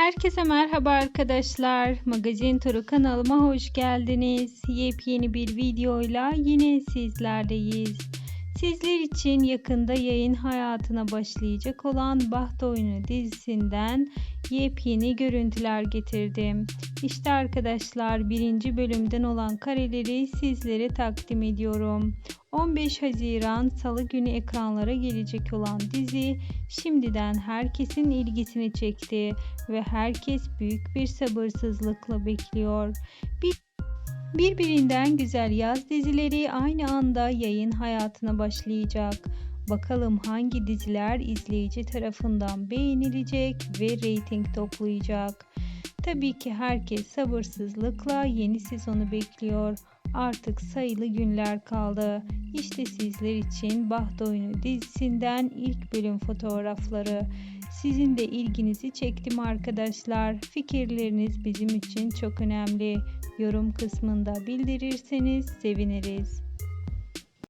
Herkese merhaba arkadaşlar. Magazin Turu kanalıma hoş geldiniz. Yepyeni bir videoyla yine sizlerleyiz. Sizler için yakında yayın hayatına başlayacak olan Baht Oyunu dizisinden yepyeni görüntüler getirdim. İşte arkadaşlar birinci bölümden olan kareleri sizlere takdim ediyorum. 15 Haziran Salı günü ekranlara gelecek olan dizi şimdiden herkesin ilgisini çekti ve herkes büyük bir sabırsızlıkla bekliyor. Bir Birbirinden güzel yaz dizileri aynı anda yayın hayatına başlayacak. Bakalım hangi diziler izleyici tarafından beğenilecek ve reyting toplayacak. Tabii ki herkes sabırsızlıkla yeni sezonu bekliyor. Artık sayılı günler kaldı. İşte sizler için Baht Oyunu dizisinden ilk bölüm fotoğrafları. Sizin de ilginizi çektim arkadaşlar. Fikirleriniz bizim için çok önemli. Yorum kısmında bildirirseniz seviniriz.